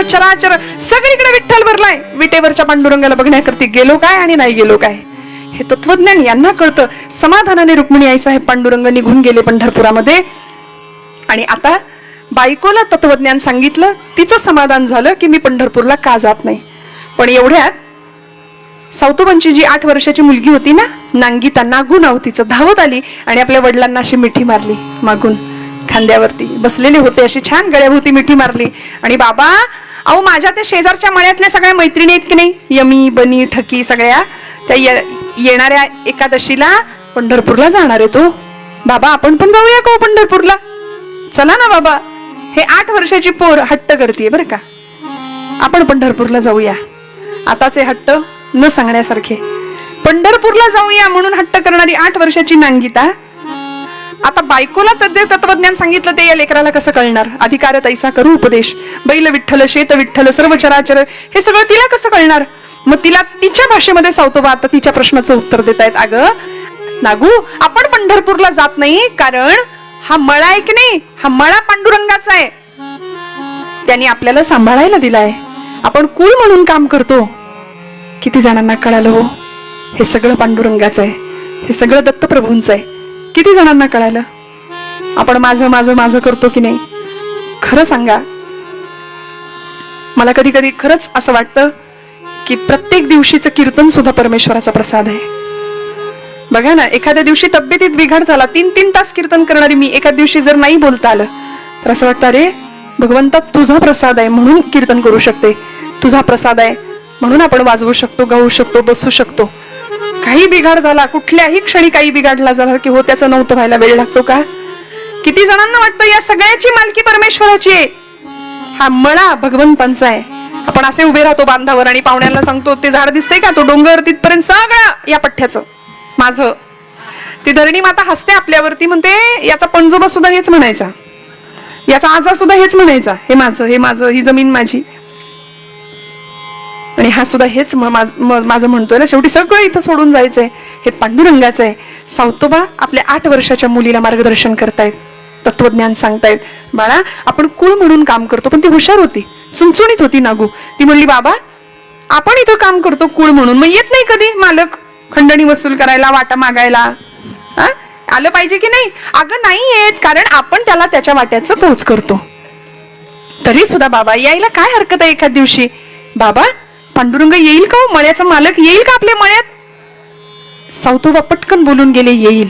सर्व चराचर सगळीकडे विठ्ठल भरलाय. विटेवरच्या पांडुरंगाला बघण्याकरती गेलो काय आणि नाही गेलो काय? हे तत्वज्ञान यांना कळतं. समाधानाने रुक्मिणी आईसाहेब पांडुरंग निघून गेले पंढरपुरामध्ये. आणि आता बायकोला तत्वज्ञान सांगितलं तिचं समाधान झालं की मी पंढरपूरला का जात नाही. पण एवढ्यात सावतोबांची जी आठ वर्षाची मुलगी होती ना नांगिता नागू नाव तिचं धावत आली आणि आपल्या वडिलांना अशी मिठी मारली मागून. खांद्यावरती. बसलेले होते अशी छान गळ्याभोवती मिठी मारली. आणि बाबा अहो माझ्या त्या शेजारच्या मळ्यातल्या सगळ्या मैत्रिणी आहेत की नाही? यमी बनी ठकी सगळ्या. त्या ये- येणाऱ्या एकादशीला पंढरपूरला जाणार आहे तो. बाबा आपण पण जाऊया का हो पंढरपूरला? चला ना बाबा. हे आठ वर्षाची पोर हट्ट करते बरं का. आपण पंढरपूरला जाऊया. आताचे हट्ट न सांगण्यासारखे. पंढरपूरला जाऊया म्हणून हट्ट करणारी आठ वर्षाची नांगिता आता बायकोला तर जे तत्वज्ञान सांगितलं ते या लेकराला कसं कळणार? अधिकार तैसा करू उपदेश. बैल विठ्ठल शेत विठ्ठल सर्व चराचर हे सगळं तिला कसं कळणार? मग तिला तिच्या भाषेमध्ये सावतोबा आता तिच्या प्रश्नाचं उत्तर देत आहेत अगं नागू आपण पंढरपूरला जात नाही कारण हा मळा आहे की नाही? हा मळा पांडुरंगाचा आहे. त्यांनी आपल्याला सांभाळायला दिलाय. आपण कुळ म्हणून काम करतो. किती जणांना कळालं हो? हे सगळं पांडुरंगाचं आहे. हे सगळं दत्तप्रभूंचं आहे. किती जणांना कळालं? आपण माझं माझं माझं करतो की नाही? खरं सांगा. मला कधी कधी खरंच असं वाटतं की प्रत्येक दिवशीचं कीर्तन सुद्धा परमेश्वराचा प्रसाद आहे. बघा ना एखाद्या दिवशी तब्येतीत बिघाड झाला तीन तीन तास कीर्तन करणारी मी एका दिवशी जर नाही बोलता आलं तर असं वाटतं अरे भगवंता तुझा प्रसाद आहे म्हणून कीर्तन करू शकते. तुझा प्रसाद आहे म्हणून आपण वाजवू शकतो गाऊ शकतो बसू शकतो. काही बिघाड झाला कुठल्याही क्षणी काही बिघाडला झाला की हो त्याचं नव्हतं व्हायला वेळ लागतो का? किती जणांना वाटतं या सगळ्याची मालकी परमेश्वराची आहे? हा मळा भगवंतांचा आहे. आपण असे उभे राहतो बांधावर आणि पाहुण्याला सांगतो ते झाड दिसते का तो डोंगर? तिथपर्यंत सगळं या पठ्ठ्याचं. माझं. ती धरणी माता हसते आपल्यावरती म्हणते याचा पंजोबा सुद्धा हेच म्हणायचा. याचा आजा सुद्धा हेच म्हणायचा. हे माझं हे माझं ही जमीन माझी. हा सुद्धा हेच माझं म्हणतोय ना. शेवटी सगळं इथं सोडून जायचंय. हे पांडुरंगाचं आहे. सावतोबा आपल्या आठ वर्षाच्या मुलीला मार्गदर्शन करतायत. तत्वज्ञान सांगतायत. बाळा आपण कुळ म्हणून काम करतो पण ती हुशार होती. चुणचुणीत होती नागू. ती म्हणली बाबा आपण इथं काम करतो कुळ म्हणून. मग येत नाही कधी मालक? खंडणी वसूल करायला वाटा मागायला. हा? आलं पाहिजे की नाही? अगं नाही येत. कारण आपण त्याला त्याच्या वाट्याचं पोच करतो. तरी सुद्धा बाबा यायला काय हरकत आहे एखाद दिवशी? बाबा पांडुरंग येईल का हो मळ्याचा मालक? येईल का आपल्या मळ्यात? सावतोबा पटकन बोलून गेले येईल.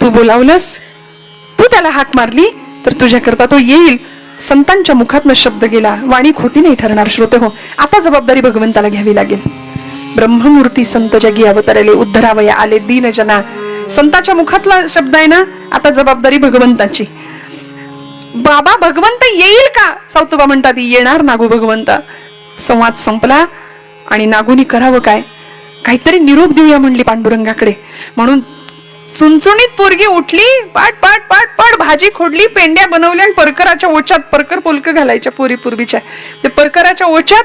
तू बोलावलंस? तू त्याला हाक मारली? तर तुझ्याकरता तो येईल. संतांच्या मुखातनं शब्द गेला. वाणी खोटी नाही ठरणार श्रोते हो. आता जबाबदारी भगवंताला घ्यावी लागेल. ब्रह्ममूर्ती संत जगी अवतरले उद्धरावया आले दीन जना. संताच्या मुखातला शब्द आहे ना? आता जबाबदारी भगवंताची. बाबा भगवंत येईल का? सावतोबा म्हणतात येणार नागू भगवंता. संवाद संपला आणि नागुनी करावं काय? काहीतरी निरोप देऊया म्हणली पांडुरंगाकडे. म्हणून चुणचुणीत पोरगी उठली पाट पाट पाट पाट भाजी खोडली पेंड्या बनवल्या आणि परकराच्या ओच्यात परकर पोलक घालायच्या पोरी पूर्वीच्या. ते परकराच्या ओच्यात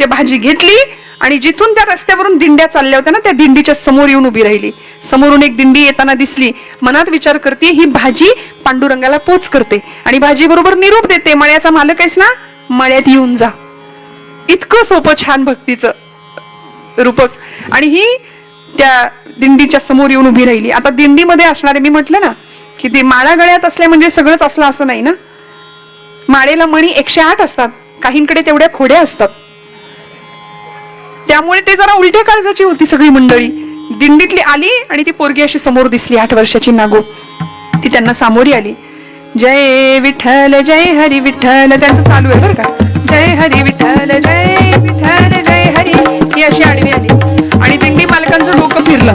ते भाजी घेतली आणि जिथून त्या रस्त्यावरून दिंड्या चालल्या होत्या ना त्या दिंडीच्या समोर येऊन उभी राहिली. समोरून एक दिंडी येताना दिसली. मनात विचार करते ही भाजी पांडुरंगाला पोच करते आणि भाजी बरोबर निरोप देते. मळ्याचा मालक आहेस ना? मळ्यात येऊन जा. इतकं सोपं छान भक्तीचं रूपक. आणि ही त्या दिंडीच्या समोर येऊन उभी राहिली. आता दिंडीमध्ये असणारे मी म्हटलं ना की ते माळा गळ्यात असल्या म्हणजे सगळंच असलं असं नाही ना? माळेला मणी एकशे आठ असतात. काहींकडे तेवढ्या खोड्या असतात. त्यामुळे ते जरा उलट्या काळजाची होती सगळी मंडळी. दिंडीतली आली आणि ती पोरगी अशी समोर दिसली आठ वर्षाची नागो. ती त्यांना सामोरी आली. जय विठ्ठल जय हरी विठ्ठल त्यांचं चालू आहे बरं का? जय हरी विठ्ठल जय विठ्ठल जय हरी ही अशी आडवी आली. आणि दिंडी मालकांचं डोकं फिरलं.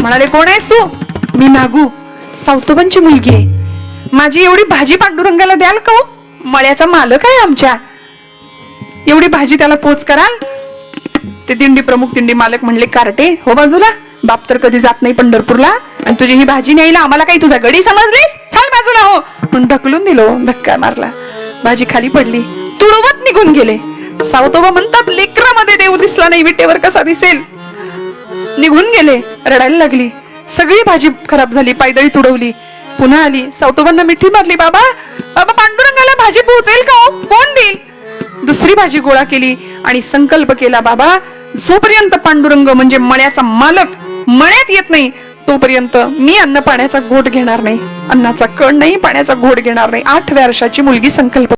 म्हणाले कोण आहेस तू? मी नागू. सावतोबांची मुलगी आहे. माझी एवढी भाजी पांडुरंगाला द्याल का हो? मळ्याचा मालक आहे आमच्या. एवढी भाजी त्याला पोच कराल? ते दिंडी प्रमुख दिंडी मालक म्हणले कार्टे हो बाजूला. बाप तर कधी जात नाही पंढरपूरला. आणि तुझी ही भाजी न्यायला आम्हाला काही तुझा गडी समजलीस? चाल बाजूला हो. म्हणून ढकलून दिलो धक्का मारला. भाजी खाली पडली. तुडवत निघून गेले. सावतोबा म्हणतात लेकरामध्ये देव दिसला नाही विटेवर कसा दिसेल? निघून गेले रडायला लागली. सगळी भाजी खराब झाली पायदळी तुडवली. पुन्हा आली. सावतोबांना मिठी मारली बाबा बाबा पांडुरंगाला भाजी पोहोचेल का हो? कोण देईल? दुसरी भाजी गोळा केली आणि संकल्प केला बाबा जोपर्यंत पांडुरंग म्हणजे मण्याचा मालक मण्यात येत नाही तोपर्यंत मी अन्न पाण्याचा घोट घेणार नाही. अन्नाचा कण नाही पाण्याचा घोट घेणार नाही. आठव्या वर्षाची मुलगी संकल्प